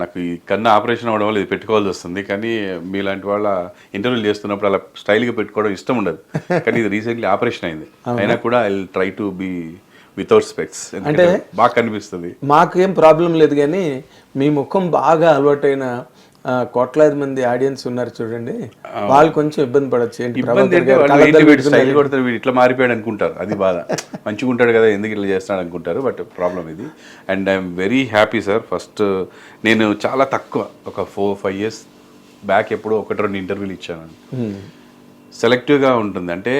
నాకు ఈ కన్ను ఆపరేషన్ అవ్వడం వల్ల ఇది పెట్టుకోవాల్సి వస్తుంది కానీ మీలాంటి వాళ్ళ ఇంటర్వ్యూలు చేస్తున్నప్పుడు అలా స్టైల్గా పెట్టుకోవడం ఇష్టం ఉండదు. కానీ ఇది రీసెంట్లీ ఆపరేషన్ అయింది. అయినా కూడా I try to be without specs. అంటే బాగా కనిపిస్తుంది. మాకు ఏం ప్రాబ్లం లేదు కానీ మీ ముఖం బాగా అలవాటైన కోట్లాది మంది ఆడియన్స్ ఉన్నారు చూడండి. వాళ్ళు కొంచెం ఇబ్బంది పడచ్చు. ఏంటి ఇబ్బంది ఇట్లా మారిపోయాడు అనుకుంటారు. అది బాధ. మంచిగా ఉంటాడు కదా ఎందుకు ఇట్లా చేస్తాడు అనుకుంటారు బట్ ప్రాబ్లం ఇది. And I'm very happy sir. First నేను చాలా తక్కువ ఒక ఫోర్ ఫైవ్ ఇయర్స్ బ్యాక్ ఎప్పుడో ఒకటి రెండు ఇంటర్వ్యూలు ఇచ్చాను. సెలెక్టివ్గా ఉంటుంది. అంటే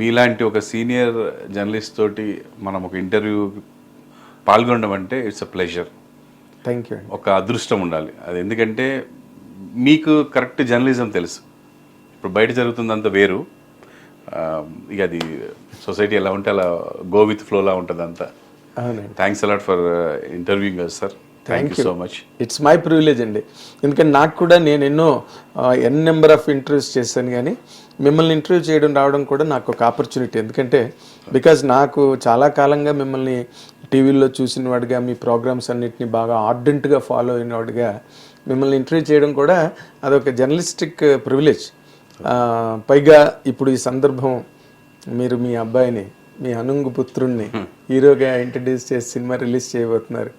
మీలాంటి ఒక సీనియర్ జర్నలిస్ట్ తోటి మనం ఒక ఇంటర్వ్యూ పాల్గొనడం అంటే it's a pleasure. Thank you ఒక అదృష్టం ఉండాలి. అది ఎందుకంటే మీకు కరెక్ట్ జర్నలిజం తెలుసు. ఇప్పుడు బయట జరుగుతుందంత వేరు. ఇక అది సొసైటీ ఎలా ఉంటే అలా గో విత్ ఫ్లోలా ఉంటుంది అంతా thanks a lot for interviewing sir thank you so much it's my privilege అండి. ఎందుకంటే నాకు కూడా నేను ఎన్నో ఎన్ నెంబర్ ఆఫ్ ఇంటర్వ్యూస్ చేశాను కానీ మిమ్మల్ని ఇంటర్వ్యూ చేయడం రావడం కూడా నాకు ఒక ఆపర్చునిటీ ఎందుకంటే బికాజ్ నాకు చాలా కాలంగా మిమ్మల్ని టీవీలో చూసిన వాడిగా మీ ప్రోగ్రామ్స్ అన్నిటిని బాగా ఆర్డెంట్గా ఫాలో అయిన వాడిగా మిమ్మల్ని ఇంటర్వ్యూ చేయడం కూడా అదొక జర్నలిస్టిక్ ప్రివిలేజ్ పైగా ఇప్పుడు ఈ సందర్భం మీరు మీ అబ్బాయిని మీ అనుంగు పుత్రుణ్ణి హీరోగా ఇంట్రడ్యూస్ చేసి సినిమా రిలీజ్ చేయబోతున్నారు.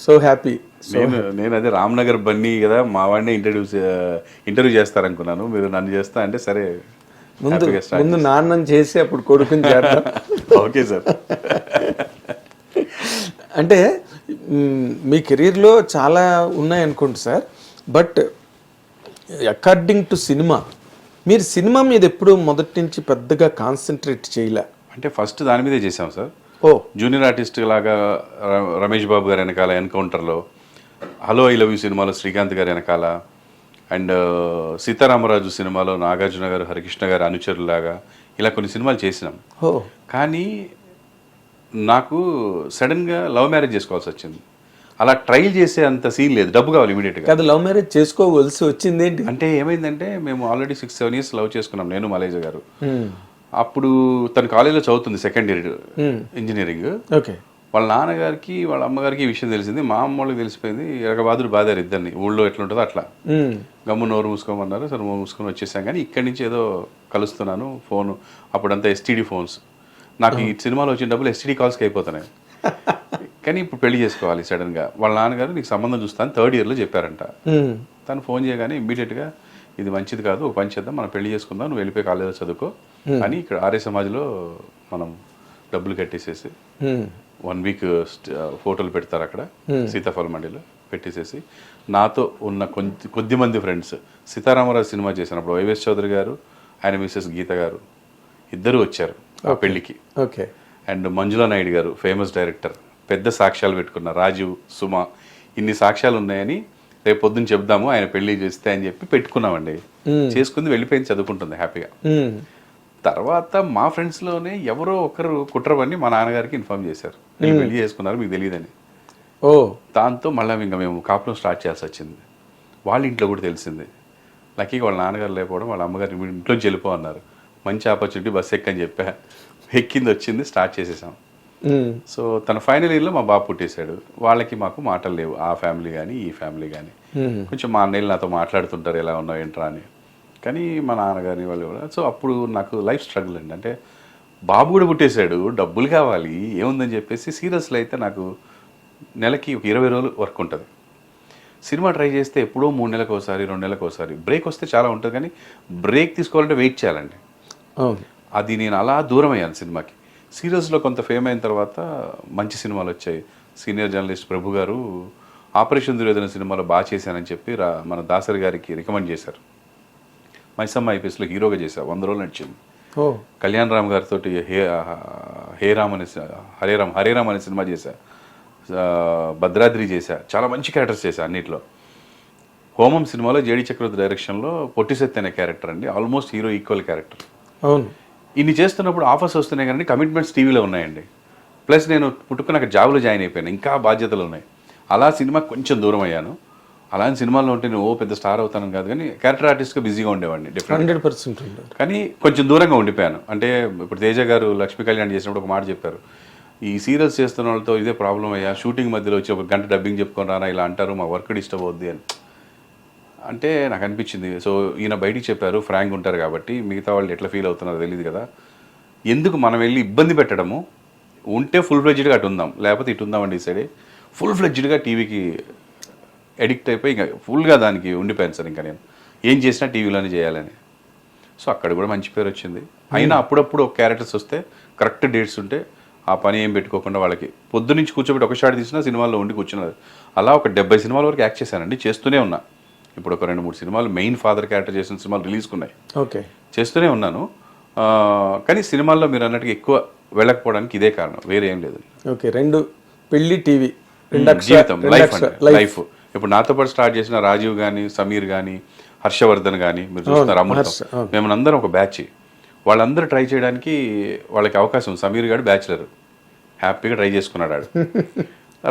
సో హ్యాపీ నేను నేను అదే రామ్నగర్ బన్నీ కదా మా వాడిని ఇంటర్వ్యూ ఇంటర్వ్యూ చేస్తారనుకున్నాను. మీరు నన్ను చేస్తా అంటే సరే ముందు ముందు నాన్నని చేసి అప్పుడు కొడుకుని చేద్దాం. ఓకే సార్ అంటే మ్, కెరీర్లో చాలా ఉన్నాయనుకోండి sir but according to cinema మీరు సినిమా మీద ఎప్పుడు మొదటి నుంచి పెద్దగా కాన్సన్ట్రేట్ చేయలే. అంటే ఫస్ట్ దాని మీదే చేసాం సార్ ఓ. జూనియర్ ఆర్టిస్ట్ లాగా రమేష్ బాబు గారి వెనకాల ఎన్కౌంటర్లో. హలో ఐ లవ్ యూ సినిమాలో శ్రీకాంత్ గారి వెనకాల. అండ్ సీతారామరాజు సినిమాలో నాగార్జున గారు హరికృష్ణ గారు అనుచరులాగా ఇలా కొన్ని సినిమాలు చేసినాం. ఓ. కానీ నాకు సడన్గా లవ్ మ్యారేజ్ చేసుకోవాల్సి వచ్చింది. అలా ట్రైల్ చేసే అంత సీన్ లేదు. డబ్బు కావాలి ఇమీడియట్గా. కాదు లవ్ మ్యారేజ్ చేసుకోవలసి వచ్చింది ఏంటి అంటే ఏమైందంటే మేము already six seven years love చేసుకున్నాం నేను మలేజా గారు. అప్పుడు తన కాలేజీలో చదువుతుంది సెకండ్ ఇయర్ ఇంజనీరింగ్ ఓకే వాళ్ళ నాన్నగారికి వాళ్ళ అమ్మగారికి ఈ విషయం తెలిసింది. మా అమ్మ వాళ్ళకి తెలిసిపోయింది ఎరగబాదుడు బాధారు ఇద్దరిని. ఊళ్ళో ఎట్లుంటుందో అట్లా. గమ్ము నోరు మూసుకోమన్నారు. సరే నోరు మూసుకొని వచ్చేసాం కానీ ఇక్కడి నుంచి ఏదో కలుస్తున్నాను ఫోన్. అప్పుడంతా ఎస్టీడీ ఫోన్స్ నాకు ఈ సినిమాలో వచ్చిన డబ్బులు ఎస్టీడీ కాల్స్కి అయిపోతున్నాయి. కానీ ఇప్పుడు పెళ్ళి చేసుకోవాలి సడన్గా వాళ్ళ నాన్నగారు నీకు సంబంధం చూస్తాను థర్డ్ ఇయర్లో చెప్పారంట. తను ఫోన్ చేయగానే ఇమ్మీడియట్గా ఇది మంచిది కాదు ఒక పని చేద్దాం మనం పెళ్ళి చేసుకుందాం నువ్వు వెళ్ళిపోయి కాలేజీలో చదువుకో. అని ఇక్కడ ఆర్య సమాజ్లో మనం డబ్బులు కట్టేసేసి వన్ వీక్ ఫోటోలు పెడతారు అక్కడ. సీతాఫల మండిలో పెట్టేసేసి నాతో ఉన్న కొద్ది కొద్ది మంది ఫ్రెండ్స్ సీతారామరాజు సినిమా చేసినప్పుడు వైవేష్ చౌదరి గారు ఆయన మిస్సెస్ గీత గారు ఇద్దరు వచ్చారు ఆ పెళ్ళికి. ఓకే అండ్ మంజులా నాయుడు గారు ఫేమస్ డైరెక్టర్ పెద్ద సాక్ష్యాలు పెట్టుకున్న రాజీవ్ సుమ ఇన్ని సాక్ష్యాలు ఉన్నాయని రేపు పొద్దున్న చెప్దాము ఆయన పెళ్ళి చేస్తే అని చెప్పి పెట్టుకున్నామండి. చేసుకుంది వెళ్ళిపోయింది చదువుకుంటుంది హ్యాపీగా. తర్వాత మా ఫ్రెండ్స్లోనే ఎవరో ఒకరు కుట్రవని మా నాన్నగారికి ఇన్ఫార్మ్ చేశారు. వీళ్ళు పెళ్ళి చేసుకున్నారు మీకు తెలియదని. ఓ. దాంతో మళ్ళీ ఇంకా మేము కాపురం స్టార్ట్ చేయాల్సి వచ్చింది. వాళ్ళ ఇంట్లో కూడా తెలిసింది. లక్కీగా వాళ్ళ నాన్నగారు లేకపోవడం వాళ్ళ అమ్మగారు "మీ ఇంట్లో వెళ్ళిపో అన్నారు. మంచి ఆపర్చునిటీ బస్ ఎక్కని చెప్పా. ఎక్కింది వచ్చింది స్టార్ట్ చేసేసాం. సో తన ఫైనల్ ఇయర్లో మా బాబు పుట్టేశాడు. వాళ్ళకి మాకు మాటలు లేవు. ఆ ఫ్యామిలీ కానీ ఈ ఫ్యామిలీ కానీ కొంచెం మా అన్నయ్యలు నాతో మాట్లాడుతుంటారు ఎలా ఉన్నావు ఏంట్రా అని. కానీ మా నాన్నగారిని వాళ్ళు కూడా. సో అప్పుడు నాకు లైఫ్ స్ట్రగుల్ అండి. అంటే బాబు కూడా పుట్టేశాడు డబ్బులు కావాలి ఏముందని చెప్పేసి సీరియస్లో అయితే నాకు నెలకి ఒక ఇరవై రోజులు వర్క్ ఉంటుంది. సినిమా ట్రై చేస్తే ఎప్పుడో మూడు నెలలకు ఒకసారి రెండు నెలలకు ఒకసారి. బ్రేక్ వస్తే చాలా ఉంటుంది కానీ బ్రేక్ తీసుకోవాలంటే వెయిట్ చేయాలండి. అది నేను అలా దూరం అయ్యాను సినిమాకి. సీరియస్లో కొంత ఫేమ్ అయిన తర్వాత మంచి సినిమాలు వచ్చాయి. సీనియర్ జర్నలిస్ట్ ప్రభు గారు ఆపరేషన్ దుర్యోధన సినిమాలో బాగా చేశానని చెప్పి రా మన దాసరి గారికి రికమెండ్ చేశారు. మైసమ్మ ఐపీఎస్లో హీరోగా చేశారు వంద రోజులు నడిచింది. కళ్యాణ్ రామ్ గారితో హే హే రామ్ అనే హరే రామ్ హరే రామ్ అనే సినిమా చేశా. భద్రాద్రి చేశా. చాలా మంచి క్యారెక్టర్స్ చేశా అన్నిట్లో. హోమం సినిమాలో జేడి చక్రవర్తి డైరెక్షన్లో పొట్టిసెత్తి అనే క్యారెక్టర్ అండి ఆల్మోస్ట్ హీరో ఈక్వల్ క్యారెక్టర్. అవును. ఇన్ని చేస్తున్నప్పుడు ఆఫర్స్ వస్తున్నాయి కానీ కమిట్మెంట్స్ టీవీలో ఉన్నాయండి. ప్లస్ నేను పుట్టుకున్నాక జాబ్లో జాయిన్ అయిపోయాను ఇంకా బాధ్యతలు ఉన్నాయి. అలా సినిమా కొంచెం దూరం అయ్యాను. అలాంటి సినిమాల్లో ఉంటే నేను ఓ పెద్ద స్టార్ అవుతాను కాదు కానీ క్యారెక్టర్ ఆర్టిస్ట్గా బిజీగా ఉండేవాడిని డిఫరెంట్ హండ్రెడ్ పర్సెంట్ కానీ కొంచెం దూరంగా ఉండిపోయాను. అంటే ఇప్పుడు తేజ గారు లక్ష్మీ కళ్యాణ్ చేసినప్పుడు ఒక మాట చెప్పారు. ఈ సీరియల్స్ చేస్తున్న వాళ్ళతో ఇదే ప్రాబ్లం అయ్యా షూటింగ్ మధ్యలో వచ్చి ఒక గంట డబ్బింగ్ చెప్పుకొని రానా ఇలా అంటారు మా వర్క్ డిస్టర్బ్ అవుద్ది అని. అంటే నాకు అనిపించింది. సో ఈయన బయటికి చెప్పారు ఫ్రాంక్ ఉంటారు కాబట్టి మిగతా వాళ్ళు ఎట్లా ఫీల్ అవుతున్నారో తెలియదు కదా. ఎందుకు మనం వెళ్ళి ఇబ్బంది పెట్టడము? ఉంటే ఫుల్ ఫ్లెడ్జ్డ్గా అటు ఉందాం లేకపోతే ఇటు ఉందామని డిసైడ్ ఫుల్ ఫ్లెడ్జ్డ్గా టీవీకి ఎడిక్ట్ అయిపోయి ఇంకా ఫుల్గా దానికి ఉండిపోయాను సార్ ఇంకా నేను. ఏం చేసినా టీవీలోనే చేయాలని. సో అక్కడ కూడా మంచి పేరు వచ్చింది. అయినా అప్పుడప్పుడు ఒక క్యారెక్టర్స్ వస్తే కరెక్ట్ డేట్స్ ఉంటే ఆ పని ఏం పెట్టుకోకుండా వాళ్ళకి పొద్దు నుంచి కూర్చోబెట్టి ఒక షాట్ తీసినా సినిమాల్లో ఉండి కూర్చున్నారు. అలా ఒక డెబ్బై సినిమాల వరకు యాక్ట్ చేశానండి చేస్తూనే ఉన్నా. ఇప్పుడు ఒక రెండు మూడు సినిమాలు మెయిన్ ఫాదర్ క్యారెక్టర్ చేసిన సినిమాలు రిలీజ్కున్నాయి. ఓకే. చేస్తూనే ఉన్నాను. కానీ సినిమాల్లో మీరు అన్నట్టుగా ఎక్కువ వెళ్ళకపోవడానికి ఇదే కారణం వేరే ఏం లేదు. ఓకే రెండు పెళ్ళి టీవీ అక్షర జీవితం లైఫ్. లైఫ్. ఇప్పుడు నాతో పాటు స్టార్ట్ చేసిన రాజీవ్ కానీ సమీర్ కానీ హర్షవర్ధన్ కానీ మీరు చూస్తున్నారు అమృతం. మేము అందరం ఒక బ్యాచ్. వాళ్ళందరూ ట్రై చేయడానికి వాళ్ళకి అవకాశం ఉంది. సమీర్ గారు బ్యాచులర్. హ్యాపీగా ట్రై చేసుకున్నాడు ఆడు.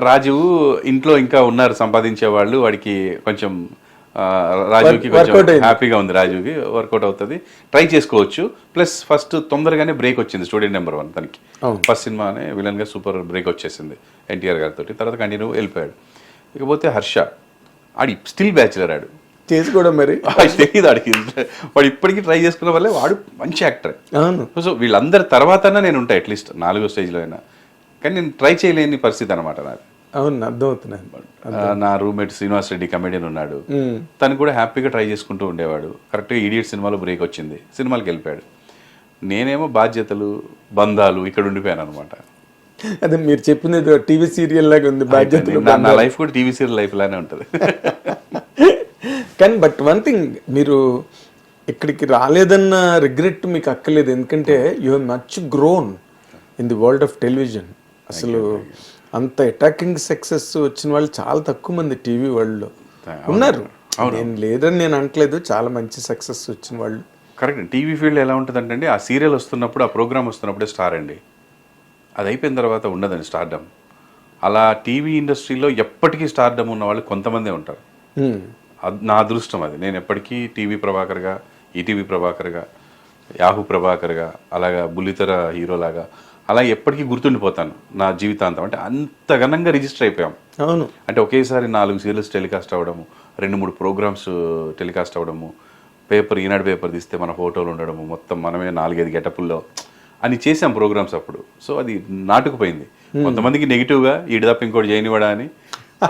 రాజీవ్ ఇంట్లో ఇంకా ఉన్నారు సంపాదించే వాళ్ళు. వాడికి కొంచెం రాజీవ్కి కొంచెం. హ్యాపీగా ఉంది రాజీవ్కి. వర్కౌట్ అవుతుంది. ట్రై చేసుకోవచ్చు. ప్లస్ ఫస్ట్ తొందరగానే బ్రేక్ వచ్చింది స్టూడెంట్ నెంబర్ వన్ తనకి. ఫస్ట్ సినిమానే విలన్గా సూపర్ బ్రేక్ వచ్చేసింది ఎన్టీఆర్ గారితో తర్వాత కంటిన్యూ వెళ్ళిపోయాడు. ఇకపోతే హర్ష. ఆడి స్టిల్ బ్యాచులర్ ఆడు. చేసుకోవడం మరి. తెలియదు ఆడికి. వాడు ఇప్పటికీ ట్రై చేసుకున్న వల్లే వాడు మంచి యాక్టర్. అవును. సో వీళ్ళందరి తర్వాత నేను ఉంటా అట్లీస్ట్ నాలుగో స్టేజ్లో అయినా. కానీ నేను ట్రై చేయలేని పరిస్థితి అనమాట నాది. అవును అర్థమవుతున్నాను ఆ, నా రూమ్మేట్ శ్రీనివాస్ రెడ్డి కమెడియన్ ఉన్నాడు. తను కూడా హ్యాపీగా ట్రై చేసుకుంటూ ఉండేవాడు. కరెక్ట్గా ఇడియట్ సినిమాలో బ్రేక్ వచ్చింది. సినిమాకి వెళ్ళిపోయాడు. నేనేమో బాధ్యతలు బంధాలు ఇక్కడ ఉండిపోయాను అనమాట అదే మీరు చెప్పింది టీవీ సీరియల్ లాగా ఉంది బాధ్యతలు నా- నా లైఫ్ కూడా టీవీ సీరియల్ లైఫ్ లానే ఉంటుంది. కానీ బట్ వన్ థింగ్ మీరు ఇక్కడికి రాలేదన్న రిగ్రెట్ మీకు అక్కర్లేదు. ఎందుకంటే you have much grown in the world of television అసలు అంత అటాకింగ్ సక్సెస్ వచ్చిన వాళ్ళు చాలా తక్కువ మంది టీవీ వరల్డ్లో ఉన్నారు. నేను లేదని నేను అనట్లేదు చాలా మంచి సక్సెస్ వచ్చిన వాళ్ళు. కరెక్ట్ టీవీ ఫీల్డ్ ఎలా ఉంటుంది అంటే ఆ సీరియల్ వస్తున్నప్పుడు ఆ ప్రోగ్రామ్ వస్తున్నప్పుడే స్టార్ అండి. అది అయిపోయిన తర్వాత ఉండదండి స్టార్డమ్. అలా టీవీ ఇండస్ట్రీలో ఎప్పటికీ స్టార్డమ్ ఉన్న వాళ్ళు కొంతమందే ఉంటారు. నా అదృష్టం అది. నేను ఎప్పటికీ టీవీ ప్రభాకర్గా ఈటీవీ ప్రభాకర్గా యాహూ ప్రభాకర్గా అలాగా బుల్లితెర హీరోలాగా అలా ఎప్పటికీ గుర్తుండిపోతాను నా జీవితాంతం. అంటే అంత ఘనంగా రిజిస్టర్ అయిపోయాం. అవును. అంటే ఒకేసారి నాలుగు సీరియల్స్ టెలికాస్ట్ అవ్వడము రెండు మూడు ప్రోగ్రామ్స్ టెలికాస్ట్ అవ్వడము పేపర్ ఈనాడు పేపర్ తీస్తే మన ఫోటోలు ఉండడము మొత్తం మనమే నాలుగైదు గెటపుల్లో అని చేసాం ప్రోగ్రామ్స్ అప్పుడు. సో అది నాటుకుపోయింది. కొంతమందికి నెగిటివ్గా ఈడు తప్ప ఇంకోటి చేయనివాడా అని.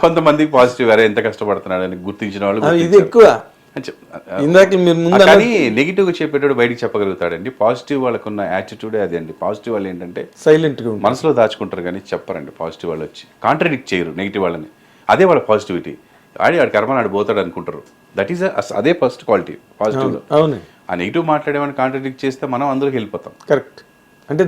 కొంతమందికి పాజిటివ్ అరే ఎంత కష్టపడుతున్నాడు అని గుర్తించిన వాళ్ళు ఇది. ఎక్కువ. ఇందాక మీరు ముందు కానీ నెగిటివ్గా చెప్పేటోడు బయటికి చెప్పగలుగుతాడండి. పాజిటివ్ వాళ్ళకున్న యాటిట్యూడే అది అండి. పాజిటివ్ వాళ్ళు ఏంటంటే సైలెంట్ మనసులో దాచుకుంటారు కానీ చెప్పరండి. పాజిటివ్ వాళ్ళు వచ్చి కాంట్రడిక్ట్ చేయరు నెగిటివ్ వాళ్ళని. అదే వాళ్ళ పాజిటివిటీ. ఆడి ఆడి కర్మ నాడు పోతాడు అనుకుంటారు. దట్ ఈస్ అదే ఫస్ట్ క్వాలిటీ పాజిటివ్లో. అవును. ఆ నెగిటివ్ మాట్లాడేవాడిని కాంట్రడిక్ట్ చేస్తే మనం అందులోకి వెళ్ళిపోతాం. కరెక్ట్. అంటే